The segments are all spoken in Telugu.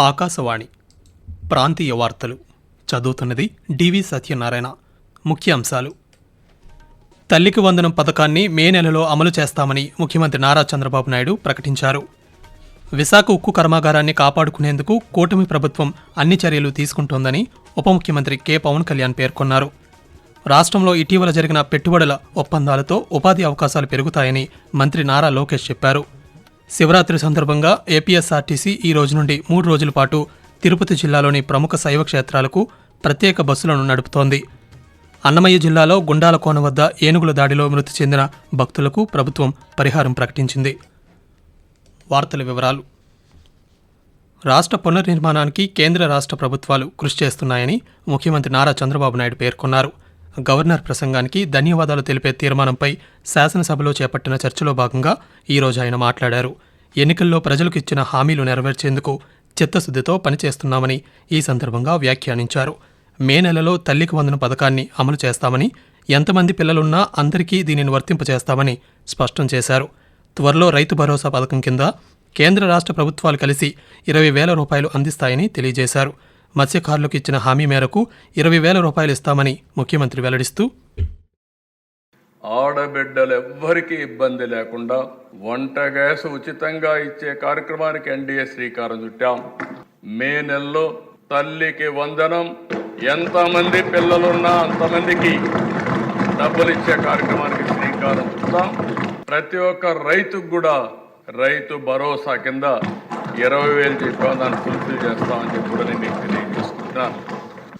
ఆకాశవాణి. ప్రాంతీయ వార్తలు. చదువుతున్నది డివి సత్యనారాయణ. ముఖ్యాంశాలు. తల్లికి వందనం పథకాన్ని మే నెలలో అమలు చేస్తామని ముఖ్యమంత్రి నారా చంద్రబాబు నాయుడు ప్రకటించారు. విశాఖ ఉక్కు కర్మాగారాన్ని కాపాడుకునేందుకు కూటమి ప్రభుత్వం అన్ని చర్యలు తీసుకుంటోందని ఉప ముఖ్యమంత్రి కె. పవన్ కళ్యాణ్ పేర్కొన్నారు. రాష్ట్రంలో ఇటీవల జరిగిన పెట్టుబడుల ఒప్పందాలతో ఉపాధి అవకాశాలు పెరుగుతాయని మంత్రి నారా లోకేష్ చెప్పారు. శివరాత్రి సందర్భంగా ఏపీఎస్ఆర్టీసీ ఈ రోజు నుండి మూడు రోజుల పాటు తిరుపతి జిల్లాలోని ప్రముఖ శైవ క్షేత్రాలకు ప్రత్యేక బస్సులను నడుపుతోంది. అన్నమయ్య జిల్లాలో గుండాలకోన వద్ద ఏనుగుల దాడిలో మృతి చెందిన భక్తులకు ప్రభుత్వం పరిహారం ప్రకటించింది. వార్తల వివరాలు. రాష్ట్ర పునర్నిర్మాణానికి కేంద్ర రాష్ట్ర ప్రభుత్వాలు కృషి చేస్తున్నాయని ముఖ్యమంత్రి నారా చంద్రబాబు నాయుడు పేర్కొన్నారు. గవర్నర్ ప్రసంగానికి ధన్యవాదాలు తెలిపే తీర్మానంపై శాసనసభలో చేపట్టిన చర్చలో భాగంగా ఈరోజు ఆయన మాట్లాడారు. ఎన్నికల్లో ప్రజలకు ఇచ్చిన హామీలు నెరవేర్చేందుకు చిత్తశుద్ధితో పనిచేస్తున్నామని ఈ సందర్భంగా వ్యాఖ్యానించారు. మే నెలలో తల్లికి వందన పథకాన్ని అమలు చేస్తామని ఎంతమంది పిల్లలున్నా అందరికీ దీనిని వర్తింపచేస్తామని స్పష్టం చేశారు. త్వరలో రైతు భరోసా పథకం కింద కేంద్ర రాష్ట్ర ప్రభుత్వాలు కలిసి ఇరవై వేల రూపాయలు అందిస్తాయని తెలియజేశారు. మత్స్యకారులకు ఇచ్చిన హామీ మేరకు ఇరవై వేల రూపాయలు ఇస్తామని ముఖ్యమంత్రి వెల్లడిస్తూ ఆడబిడ్డలు ఎవ్వరికీ ఇబ్బంది లేకుండా వంట గ్యాస్ ఉచితంగా ఇచ్చే కార్యక్రమానికి ఎన్డీఏ శ్రీకారం చుట్టాం. మే నెలలో తల్లికి వందనం ఎంతమంది పిల్లలున్నా అంతమందికి డబ్బులు ఇచ్చే కార్యక్రమానికి శ్రీకారం చుట్టాం. ప్రతి ఒక్క రైతుకు కూడా రైతు భరోసా కింద ఇరవై వేలు చెప్పాం దాన్ని ఫుల్ఫిల్ చేస్తామని చెప్పి కూడా నేను తెలియజేసుకుంటున్నాను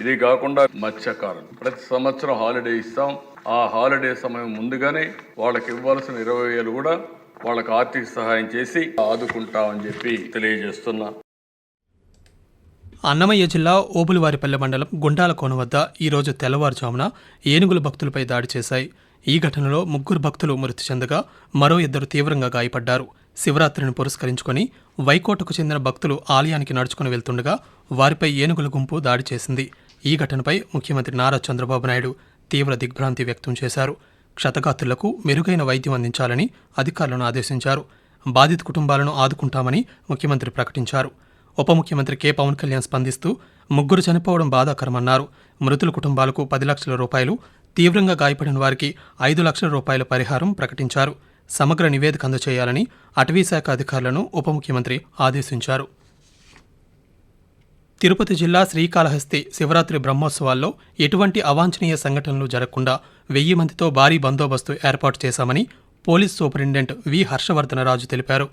ఇది కాకుండా మత్స్యకారులు. ప్రతి సంవత్సరం హాలిడే ఇస్తాం. ఆ హాలిడే సమయం ముందుగానే వాళ్ళకి ఇవ్వాల్సిన ఇరవై వేలు కూడా వాళ్ళకి ఆర్థిక సహాయం చేసి ఆదుకుంటామని చెప్పి తెలియజేస్తున్నా. అన్నమయ్య జిల్లా ఓబులవారిపల్లె మండలం గుండాల కోన వద్ద ఈరోజు తెల్లవారుజామున ఏనుగుల భక్తులపై దాడి చేశాయి. ఈ ఘటనలో ముగ్గురు భక్తులు మృతి చెందగా మరో ఇద్దరు తీవ్రంగా గాయపడ్డారు. శివరాత్రిని పురస్కరించుకొని వైకోటకు చెందిన భక్తులు ఆలయానికి నడుచుకుని వెళ్తుండగా వారిపై ఏనుగుల గుంపు దాడి చేసింది. ఈ ఘటనపై ముఖ్యమంత్రి నారా చంద్రబాబు నాయుడు తీవ్ర దిగ్భ్రాంతి వ్యక్తం చేశారు. క్షతగాత్రులకు మెరుగైన వైద్యం అందించాలని అధికారులను ఆదేశించారు. బాధిత కుటుంబాలను ఆదుకుంటామని ముఖ్యమంత్రి ప్రకటించారు. ఉప ముఖ్యమంత్రి కె. పవన్ కళ్యాణ్ స్పందిస్తూ ముగ్గురు చనిపోవడం బాధాకరమన్నారు. మృతుల కుటుంబాలకు పది లక్షల రూపాయలు తీవ్రంగా గాయపడిన వారికి ఐదు లక్షల రూపాయల పరిహారం ప్రకటించారు. సమగ్ర నివేదిక అందజేయాలని అటవీశాఖ అధికారులను ఉప ముఖ్యమంత్రి ఆదేశించారు. తిరుపతి జిల్లా శ్రీకాళహస్తి శివరాత్రి బ్రహ్మోత్సవాల్లో ఎటువంటి అవాంఛనీయ సంఘటనలు జరగకుండా వెయ్యి మందితో భారీ బందోబస్తు ఏర్పాటు చేశామని పోలీస్ సూపరింటెండెంట్ వి హర్షవర్ధనరాజు తెలిపారు.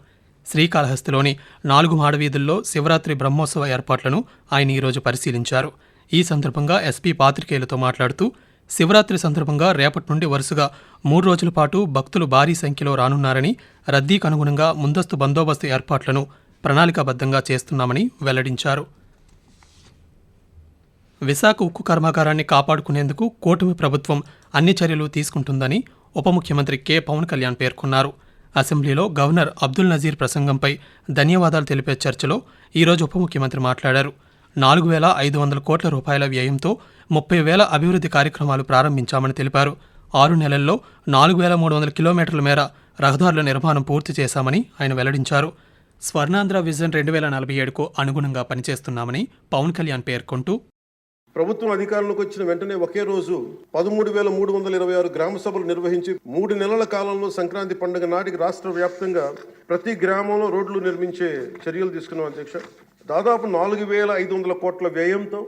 శ్రీకాళహస్తిలోని నాలుగు మాడవీధుల్లో శివరాత్రి బ్రహ్మోత్సవ ఏర్పాట్లను ఆయన ఈరోజు పరిశీలించారు. ఈ సందర్భంగా ఎస్పీ పాత్రికేయులతో మాట్లాడుతూ శివరాత్రి సందర్భంగా రేపటి నుండి వరుసగా మూడు రోజుల పాటు భక్తులు భారీ సంఖ్యలో రానున్నారని రద్దీకి అనుగుణంగా ముందస్తు బందోబస్తు ఏర్పాట్లను ప్రణాళికాబద్ధంగా చేస్తున్నామని వెల్లడించారు. విశాఖ ఉక్కు కర్మాగారాన్ని కాపాడుకునేందుకు కూటమి ప్రభుత్వం అన్ని చర్యలు తీసుకుంటుందని ఉప ముఖ్యమంత్రి కె. పవన్ కళ్యాణ్ పేర్కొన్నారు. అసెంబ్లీలో గవర్నర్ అబ్దుల్ నజీర్ ప్రసంగంపై ధన్యవాదాలు తెలిపే చర్చలో ఈరోజు ఉప ముఖ్యమంత్రి మాట్లాడారు. నాలుగు వేల ఐదు వందల కోట్ల రూపాయల వ్యయంతో ముప్పై వేల అభివృద్ధి కార్యక్రమాలు ప్రారంభించామని తెలిపారు. ఆరు నెలల్లో నాలుగు వేల మూడు వందల కిలోమీటర్ల మేర రహదారుల నిర్మాణం పూర్తి చేశామని ఆయన వెల్లడించారు. స్వర్ణాంధ్ర విజన్ రెండు వేల నలభై ఏడుకు అనుగుణంగా పనిచేస్తున్నామని పవన్ కళ్యాణ్ పేర్కొంటూ ప్రభుత్వం అధికారంలోకి వచ్చిన వెంటనే ఒకే రోజు పదమూడు వేల మూడు వందల ఇరవై ఆరు గ్రామ సభలు నిర్వహించి మూడు నెలల కాలంలో సంక్రాంతి పండుగ నాటికి రాష్ట్ర వ్యాప్తంగా ప్రతి గ్రామంలో రోడ్లు నిర్మించే చర్యలు తీసుకున్నాం అధ్యక్ష. దాదాపు నాలుగు వేల ఐదు వందల కోట్ల వ్యయంతో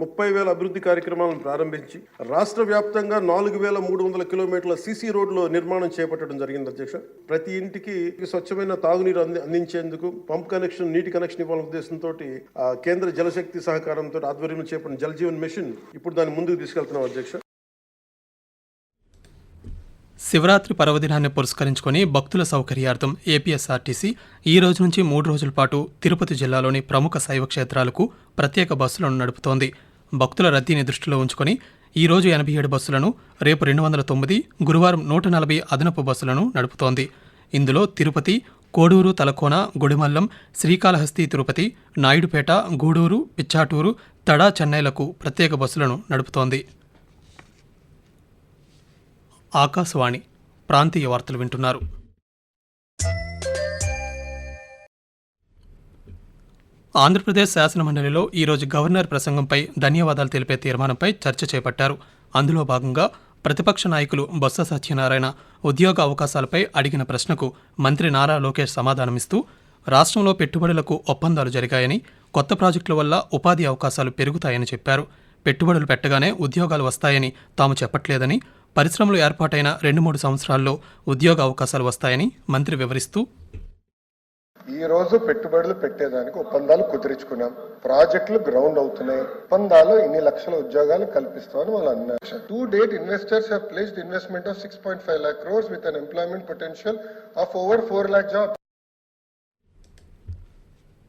ముప్పై వేల అభివృద్ధి కార్యక్రమాలను ప్రారంభించి రాష్ట్ర వ్యాప్తంగా నాలుగు వేల మూడు వందల కిలోమీటర్ల సీసీ రోడ్లు నిర్మాణం చేపట్టడం జరిగింది అధ్యక్ష. ప్రతి ఇంటికి స్వచ్ఛమైన తాగునీరు అంది అందించేందుకు పంప్ కనెక్షన్ నీటి కనెక్షన్ ఇవ్వాలనే ఉద్దేశంతో కేంద్ర జలశక్తి సహకారంతో ఆధ్వర్యంలో చేపట్టిన జల్ జీవన్ మిషన్ ఇప్పుడు దాన్ని ముందుకు తీసుకెళ్తున్నాం అధ్యక్ష. శివరాత్రి పర్వదినాన్ని పురస్కరించుకొని భక్తుల సౌకర్యార్థం ఏపీఎస్ఆర్టీసీ ఈ రోజు నుంచి మూడు రోజుల పాటు తిరుపతి జిల్లాలోని ప్రముఖ శైవ క్షేత్రాలకు ప్రత్యేక బస్సులను నడుపుతోంది. భక్తుల రద్దీని దృష్టిలో ఉంచుకొని ఈ రోజు ఎనభై ఏడు బస్సులను రేపు రెండు వందల తొమ్మిది గురువారం నూట నలభై అదనపు బస్సులను నడుపుతోంది. ఇందులో తిరుపతి కోడూరు తలకోన గుడిమల్లం శ్రీకాళహస్తి తిరుపతి నాయుడుపేట గూడూరు పిచ్చాటూరు తడా చెన్నైలకు ప్రత్యేక బస్సులను నడుపుతోంది. ఆకాశవాణి ప్రాంతీయ వార్తలు వింటున్నారు. ఆంధ్రప్రదేశ్ శాసనమండలిలో ఈరోజు గవర్నర్ ప్రసంగంపై ధన్యవాదాలు తెలిపే తీర్మానంపై చర్చ చేపట్టారు. అందులో భాగంగా ప్రతిపక్ష నాయకులు బొత్స సత్యనారాయణ ఉద్యోగ అవకాశాలపై అడిగిన ప్రశ్నకు మంత్రి నారా లోకేష్ సమాధానమిస్తూ రాష్ట్రంలో పెట్టుబడులకు ఒప్పందాలు జరిగాయని కొత్త ప్రాజెక్టుల వల్ల ఉపాధి అవకాశాలు పెరుగుతాయని చెప్పారు. పెట్టుబడులు పెట్టగానే ఉద్యోగాలు వస్తాయని తాము చెప్పట్లేదని పరిశ్రమలు ఏర్పాటైన రెండు మూడు సంవత్సరాల్లో ఉద్యోగ అవకాశాలు వస్తాయని మంత్రి వివరిస్తూ ఈ రోజు పెట్టుబడులు పెట్టేదానికి ఒప్పందాలు కుదిరించుకున్నాం. ప్రాజెక్టులు గ్రౌండ్ అవుతున్నాయి. ఒప్పందాలు ఇన్ని లక్షల ఉద్యోగాలు కల్పిస్తామని వాళ్ళు అన్నారు. To date investors have placed investment of six point five lakh crores with an employment potential of over four lakh job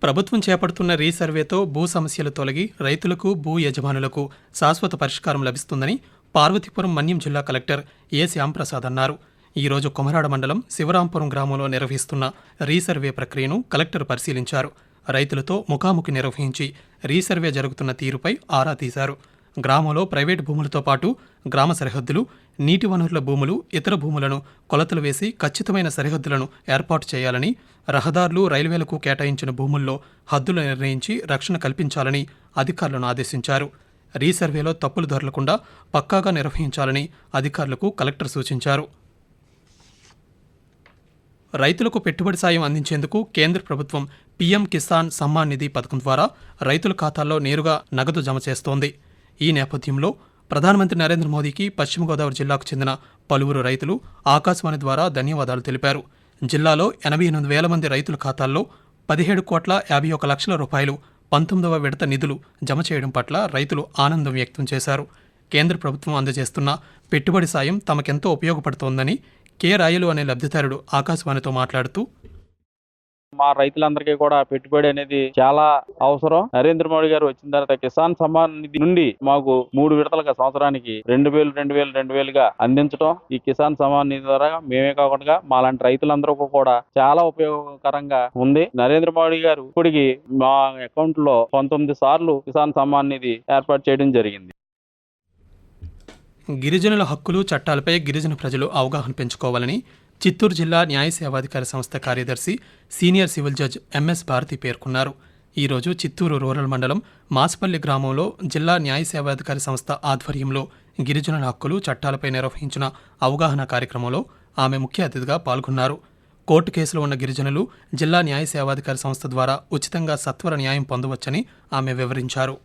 ప్రభుత్వం చేపడుతున్న రీసర్వేతో భూ సమస్యలు తొలగి రైతులకు భూ యజమానులకు శాశ్వత పరిష్కారం లభిస్తుందని పార్వతీపురం మన్యం జిల్లా కలెక్టర్ ఏ శ్యాంప్రసాద్ అన్నారు. ఈరోజు కొమరాడ మండలం శివరాంపురం గ్రామంలో నిర్వహిస్తున్న రీసర్వే ప్రక్రియను కలెక్టర్ పరిశీలించారు. రైతులతో ముఖాముఖి నిర్వహించి రీసర్వే జరుగుతున్న తీరుపై ఆరా తీశారు. గ్రామంలో ప్రైవేటు భూములతో పాటు గ్రామ సరిహద్దులు నీటి వనరుల భూములు ఇతర భూములను కొలతలు వేసి ఖచ్చితమైన సరిహద్దులను ఏర్పాటు చేయాలని రహదారులు రైల్వేలకు కేటాయించిన భూముల్లో హద్దులు నిర్ణయించి రక్షణ కల్పించాలని అధికారులను ఆదేశించారు. రీసర్వేలో తప్పులు దొరలకుండా పక్కాగా నిర్వహించాలని అధికారులకు కలెక్టర్ సూచించారు. రైతులకు పెట్టుబడి సాయం అందించేందుకు కేంద్ర ప్రభుత్వం పీఎం కిసాన్ సమ్మాన్ నిధి పథకం ద్వారా రైతుల ఖాతాల్లో నేరుగా నగదు జమ చేస్తోంది. ఈ నేపథ్యంలో ప్రధానమంత్రి నరేంద్ర మోదీకి పశ్చిమ గోదావరి జిల్లాకు చెందిన పలువురు రైతులు ఆకాశవాణి ద్వారా ధన్యవాదాలు తెలిపారు. జిల్లాలో ఎనభై ఎనిమిది వేల మంది రైతుల ఖాతాల్లో పదిహేడు కోట్ల యాభై ఒక లక్షల రూపాయలు పంతొమ్మిదవ విడత నిధులు జమ చేయడం పట్ల రైతులు ఆనందం వ్యక్తం చేశారు. కేంద్ర ప్రభుత్వం అందజేస్తున్న పెట్టుబడి సాయం తమకెంతో ఉపయోగపడుతోందని కె రాయలు అనే లబ్ధిదారుడు ఆకాశవాణితో మాట్లాడుతూ మా రైతులందరికీ కూడా పెట్టుబడి అనేది చాలా అవసరం. నరేంద్ర మోడీ గారు వచ్చిన తర్వాత కిసాన్ సమ్మాన్ నిధి నుండి మాకు మూడు విడతలుగా సంవత్సరానికి రెండు వేలు రెండు వేలు రెండు వేలుగా అందించడం ఈ కిసాన్ సమ్మాన్ నిధి ద్వారా మేమే కాకుండా మా లాంటి రైతులందరికీ కూడా చాలా ఉపయోగకరంగా ఉంది. నరేంద్ర మోడీ గారు ఇప్పటికి మా అకౌంట్లో పంతొమ్మిది సార్లు కిసాన్ సమ్మాన్ నిధి ఏర్పాటు చేయడం జరిగింది. గిరిజనుల హక్కులు చట్టాలపై గిరిజన ప్రజలు అవగాహన పెంచుకోవాలని చిత్తూరు జిల్లా న్యాయ సేవాధికార సంస్థ కార్యదర్శి senior civil judge MS Bharathi పేర్కొన్నారు. ఈరోజు చిత్తూరు రూరల్ మండలం మాస్పల్లి గ్రామంలో జిల్లా న్యాయ సేవాధికారి సంస్థ ఆధ్వర్యంలో గిరిజనుల హక్కులు చట్టాలపై నిర్వహించిన అవగాహన కార్యక్రమంలో ఆమె ముఖ్య అతిథిగా పాల్గొన్నారు. కోర్టు కేసులో ఉన్న గిరిజనులు జిల్లా న్యాయ సేవాధికారి సంస్థ ద్వారా ఉచితంగా సత్వర న్యాయం పొందవచ్చని ఆమె వివరించారు.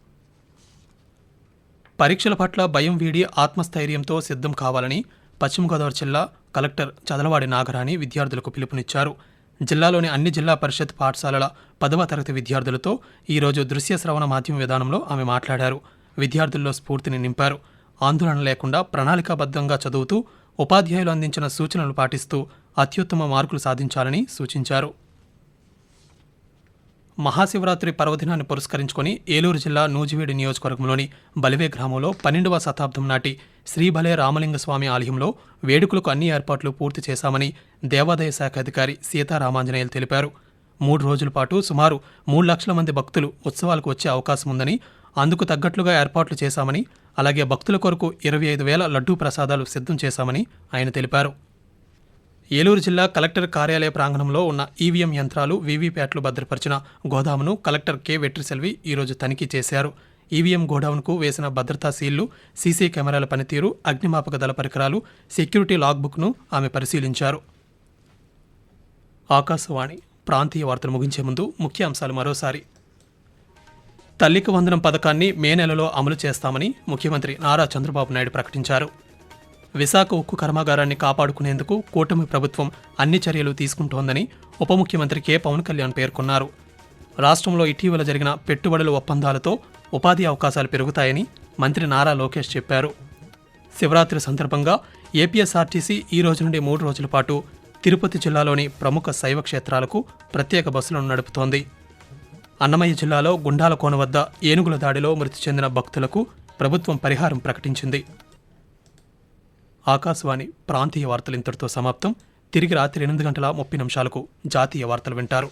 పరీక్షల పట్ల భయం వీడి ఆత్మస్థైర్యంతో సిద్ధం కావాలని పశ్చిమ గోదావరి జిల్లా కలెక్టర్ చదలవాడి నాగరాణి విద్యార్థులకు పిలుపునిచ్చారు. జిల్లాలోని అన్ని జిల్లా పరిషత్ పాఠశాలల పదవ తరగతి విద్యార్థులతో ఈరోజు దృశ్య శ్రవణ మాధ్యమ విధానంలో ఆమె మాట్లాడారు. విద్యార్థుల్లో స్ఫూర్తిని నింపారు. ఆందోళన లేకుండా ప్రణాళికాబద్ధంగా చదువుతూ ఉపాధ్యాయులు అందించిన సూచనలు పాటిస్తూ అత్యుత్తమ మార్కులు సాధించాలని సూచించారు. మహాశివరాత్రి పర్వదినాన్ని పురస్కరించుకొని ఏలూరు జిల్లా నూజివీడి నియోజకవర్గంలోని బలివే గ్రామంలో పన్నెండవ శతాబ్దం నాటి శ్రీబలే రామలింగ రామలింగస్వామి ఆలయంలో వేడుకలకు అన్ని ఏర్పాట్లు పూర్తి చేశామని దేవాదాయ శాఖ అధికారి సీతారామాంజనేయులు తెలిపారు. మూడు రోజుల పాటు సుమారు మూడు లక్షల మంది భక్తులు ఉత్సవాలకు వచ్చే అవకాశం ఉందని అందుకు తగ్గట్లుగా ఏర్పాట్లు చేశామని అలాగే భక్తుల కొరకు ఇరవై ఐదు వేల లడ్డూ ప్రసాదాలు సిద్ధం చేశామని ఆయన తెలిపారు. ఏలూరు జిల్లా కలెక్టర్ కార్యాలయ ప్రాంగణంలో ఉన్న ఈవీఎం యంత్రాలు వీవీప్యాట్లు భద్రపరిచిన గోదామును కలెక్టర్ కె వెట్రిసెల్వి ఈరోజు తనిఖీ చేశారు. ఈవీఎం గోడౌన్కు వేసిన భద్రతా సీళ్ళు సీసీ కెమెరాల పనితీరు అగ్నిమాపక దళ పరికరాలు సెక్యూరిటీ లాగ్బుక్ను ఆమె పరిశీలించారు. ఆకాశవాణి ప్రాంతీయ వార్తలు ముగించే ముందు ముఖ్య అంశాలు మరోసారి. తల్లికి వందనం పథకాన్ని మే నెలలో అమలు చేస్తామని ముఖ్యమంత్రి నారా చంద్రబాబు నాయుడు ప్రకటించారు. విశాఖ ఉక్కు కర్మాగారాన్ని కాపాడుకునేందుకు కూటమి ప్రభుత్వం అన్ని చర్యలు తీసుకుంటోందని ఉప ముఖ్యమంత్రి కె. పవన్ కళ్యాణ్ పేర్కొన్నారు. రాష్ట్రంలో ఇటీవల జరిగిన పెట్టుబడుల ఒప్పందాలతో ఉపాధి అవకాశాలు పెరుగుతాయని మంత్రి నారా లోకేష్ చెప్పారు. శివరాత్రి సందర్భంగా ఏపీఎస్ఆర్టీసీ ఈ రోజు నుండి మూడు రోజుల పాటు తిరుపతి జిల్లాలోని ప్రముఖ శైవ క్షేత్రాలకు ప్రత్యేక బస్సులను నడుపుతోంది. అన్నమయ్య జిల్లాలో గుండాలకోన వద్ద ఏనుగుల దాడిలో మృతి చెందిన భక్తులకు ప్రభుత్వం పరిహారం ప్రకటించింది. ఆకాశవాణి ప్రాంతీయ వార్తలు ఇంతటితో సమాప్తం. తిరిగి రాత్రి ఎనిమిది గంటల ముప్పై నిమిషాలకు జాతీయ వార్తలు వింటారు.